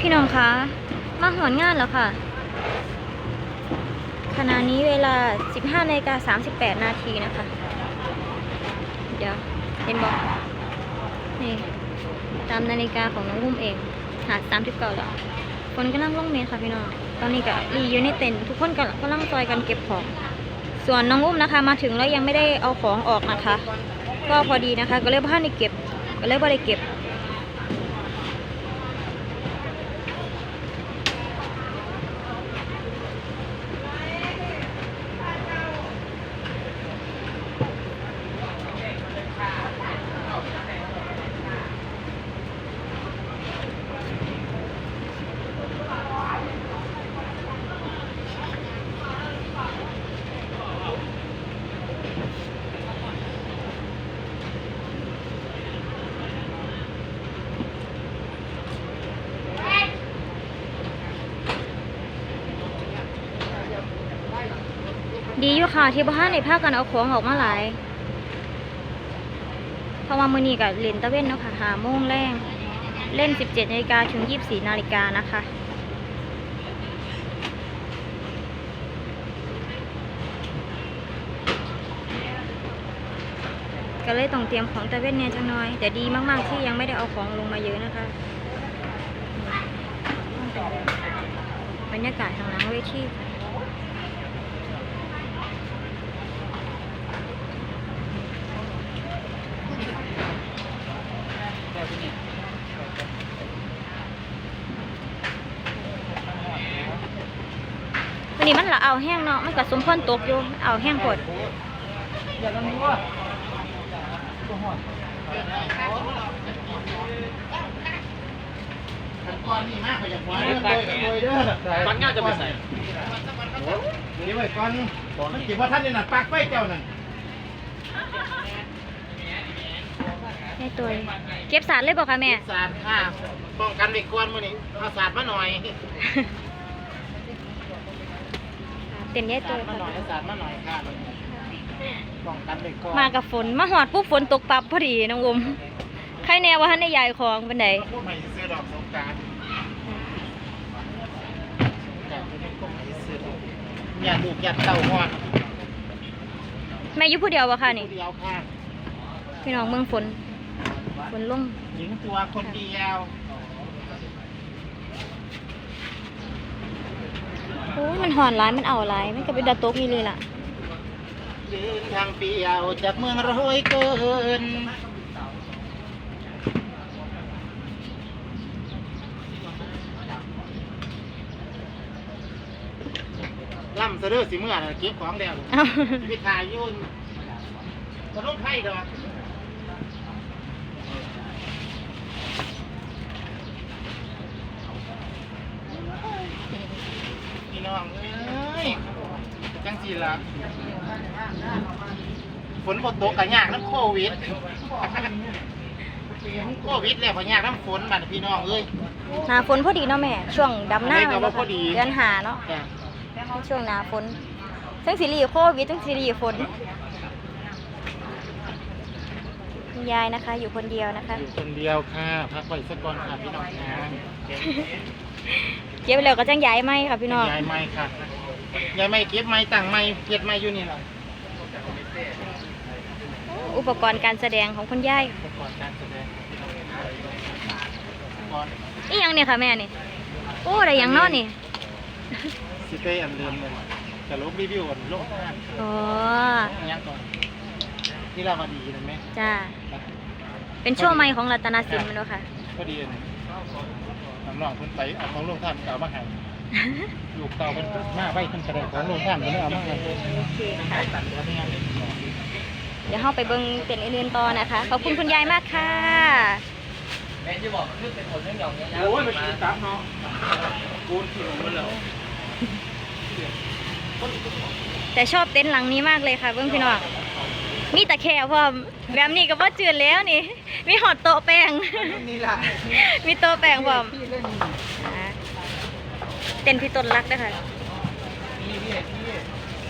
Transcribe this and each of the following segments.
พี่น้องคะ มาหอนงานแล้วค่ะ ขณะนี้เวลา 15นาฬิกา38 นาทีนะคะ เดี๋ยวเห็นบอกนี่ ตามนาฬิกาของน้องอุ้มเอง หาด39แล้วคนกำลังลงเมนค่ะพี่น้อง ตอนนี้ก็รีอยู่ในเต็นท์ทุกคนก็กำลังซอยกันเก็บของ ส่วนน้องอุ้มนะคะ มาถึงแล้วยังไม่ได้เอาของออกนะคะ ก็พอดีนะคะ ก็เลยบ่ทันได้เก็บ ก็เลยบ่ได้เก็บ ดีอยู่ค่ะ ที่บ้านในภาคกันเอาของออกมาหลายเพราะว่ามือนี้กับเล่นตะเว้นเนาะค่ะหาโมงแรงเล่น 17นาฬิกาถึง 24นาฬิกานะคะก็เลยต้องเตรียมของตะเว้นเนี่ยจังน้อย แต่ดีมากๆที่ยังไม่ได้เอาของลงมาเยอะนะคะบรรยากาศทางหลังเวทีค่ะ วั นนี้มันละเอาแห้งเนาะ มันก็สมควรตกอยู่ เอาแห้งกดอย่าลังวัวก้อนนี่มากไปจากหัวเด้อเลยเด้อก้อนเงาจะไปใส่นี่ไว้ก้อนมันคิดว่าท่านนี่น่ะปักไฟเจ้านั่นให้ตัวเก็บสารเลยบอกค่ะแม่ สาดค่ะป้องกันไว้ก้อนมื้อนี้เอาสาดมาหน่อย เต็นยายสาตัวดมาหน่อยสาดมาหน่อยค่ะป้องกันไว้ก้อนมากับฝนมาหอดปุ๊บฝนตกปับพอดีน้องอมใครแน่ว่าท่านได้ยายของเป็นไดพวกใหม่ซื้อดอกสงกรารจากที่เป็นพวกใหม่ซื้อดอกอย่าลูกอย่าเต่าหอนแม่อยุผู้เดียววะค่ะนี่เดียวค่ะพี่น้องเมืองฝนฝนลงหญิงตัวคนเดียว โอ้ยมันหอนร้ายมันเอาร้ายมันก็เป็นดาตกนี่เลยล่ะเดินทางเปลี่ยวจากเมืองร้อยเกินล่ำเสะเด้อสิเมื่อน่ะเก็บของแล้วเอ้าไปขายอยุ่นกระโดดไผ่ดอกพี่ น้องเอ้ยจังสีละฝนบ่ตกกะยากน้ำโควิดโควิดแล้วพอยากน้ำฝนบัดนี้พี่น้องเอ้ย หนาฝนพอดีเนาะแม่ ช่วงดำหน้าไม่ก็ว่าพอดี เดือนหาเนาะจ้ะช่วงหนาฝนทั้งซีรีส์โควิดทั้งซีรีส์ฝน คุณยายนะคะ อยู่คนเดียวนะคะ อยู่คนเดียวค่ะ พักไว้สักก่อนค่ะพี่น้องนะเก็บไปแล้วก็จังย้ายไหมค่ะพี่น้องยายไม่ค่ะยายไม่เก็บไม้ตั้งไม้เก็บไม้อยู่นี่แหละอุปกรณ์การแสดงของคุณยายอุปกรณ์การแสดงอุปกรณ์นี่ยังเนี่ยค่ะแม่นี่โอ้อะไรยังเนอนนี่สิเต้อันเดิมเลยจะลบรีวิวอันโลกห้างอ๋อยังก่อน นี่เรามาดีนะไหมจ้า เป็นโชว์ใหม่ของรัตนสินมันด้วยค่ะก็ดีนะน้ำรองเพิ่นไปเอาของโรงท่านก็เอามาให้ลูกเต่าเพิ่นมาไว้เพิ่นแสดงของโรงท่านเพิ่นเอามาให้โอเคค่ะตัดตัวเนี่ยเดี๋ยวเราไปเบิ่งเต็นท์อื่นๆต่อนะคะ ขอบคุณคุณยายมากค่ะ แม่จะบอกนึกเป็นคนเรื่องหยองเนี้ยโอ้ยไปกินตับเนาะกูนที่มันแล้วแต่ชอบเต็นท์หลังนี้มากเลยค่ะเบิ่งพี่น้อง มีตะแคร์พร้อมแบบนี้ก็บ่จืดแล้วนี่ มีหอดโตแปงนี่ละมีโตแปงพร้อมเล่นอ่ต้นพี่ต้นรักด้วยค่ะ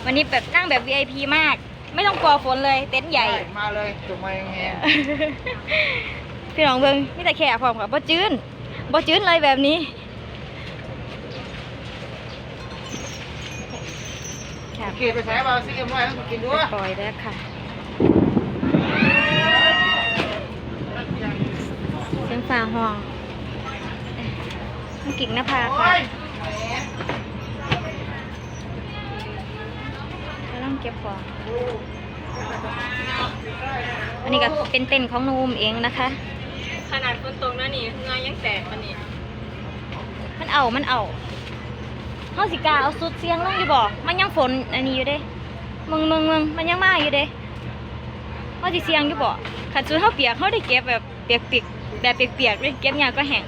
วันนี้แบบนั่งแบบ VIP มาก ไม่ต้องกลัวฝนเลย เต็นท์ใหญ่มาเลยจุกมายังไงพี่น้องเพิงนี่แต่แค่พร้อมค่ะบ่จืนบ่จืนเลยแบบนี้ค่ะเกลีไปแท้บาซิเอ็มไว้ให้กูกินด้วย ปล่อยแล้วค่ะ เสียงฟ้าห้องน้ำกิ่งนภาค่ะกำลังเก็บของอันนี้ก็เป็นเต็นท์ของนูมเองนะคะ ขนาดฝนตกนะนี่เหงายังแตกมันนี่มันเอา มันเอาเฮาสิกล้าเอาสุดเสียงลงอยู่บ่ มันยังฝนอันนี้อยู่เด้ มึงมึงมึงมันยังมาอยู่เด้เฮาสิเสียงอยู่บ่คันสุดเฮาเปียกเฮาได้เก็บแบบเปียกๆ แบบเปียกๆเลยเก็บยากก็แห้ง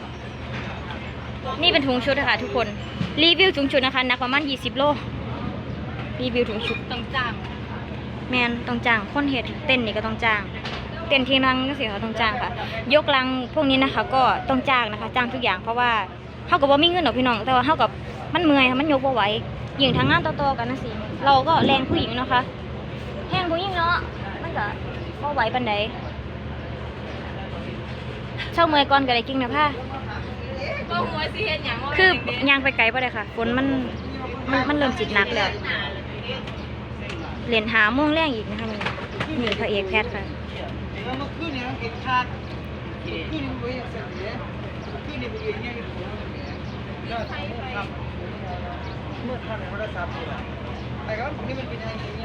นี่เป็นถุงชุดนะคะทุกคนรีวิวถุงชุดนะคะหนักประมาณ20 โลรีวิวถุงชุดต้องจ้างแมนต้องจ้างคนเห็ดเต้นนี่ก็ต้องจ้าง เต้นที่นั่งก็สิเขาต้องจ้างค่ะ ยกลังพวกนี้นะคะ ก็ต้องจ้างนะคะ จ้างทุกอย่างเพราะว่าเท่ากับว่ามีเงินหรอกพี่น้อง แต่ว่าเท่ากับมันเมื่อยค่ะมันยกบ่ไหวหญิงทั้งงานต่อๆกันนะสิเราก็แรงผู้หญิงเนาะคะแห้งผู้หญิงเนาะมันก็บ่ไหวปันใด เช่าเมื่อยก่อนก็ได้กิ้งนะผ้าก็หัวสิเฮ็ดหยังว่าคือเด็กยางไปไกลป่ะเลยค่ะฝนมันมันมันเริ่มจิตหนักแล้วเหรียญหาโม่วงแรงอีกนะคะนี่นี่พระเอกแพทย์ค่ะเมื่อคืนเนี่ยเก็บขาดคืนนี้ไปอย่างเสร็จเลยคืนนี้ไปเองเนี่ยก็ครับเมื่อท่านไม่ได้ทราบเลยแต่ก็ผมนี่มันเป็นยังไง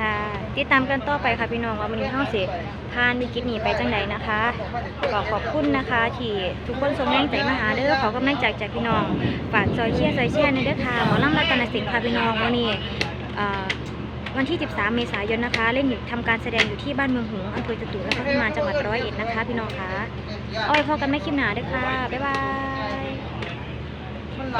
ค่ะ ติดตามกันต่อไปค่ะพี่น้องว่ามันนี้เฮาสิพานวิกฤตนี้ไปจังใดนะคะขอขอบคุณนะคะที่ทุกคนส่งแรงใจมาหาเด้อขอกำลังใจจากพี่น้องฝากซอยเชียร์ซอยเชียร์ในเด้อค่ะหมอลำรัตนสินค่ะพี่น้องวันนี้วันที่ 13 เมษายนนะคะ เล่นอยู่ทำการแสดงอยู่ที่บ้านเมืองหงส์อำเภอจตุรพักษ์พิมานจังหวัดร้อยเอ็ดนะคะ พี่น้องคะอาไว้พอกันไม่คลิปหนาด้อค่ะ บ๊ายบาย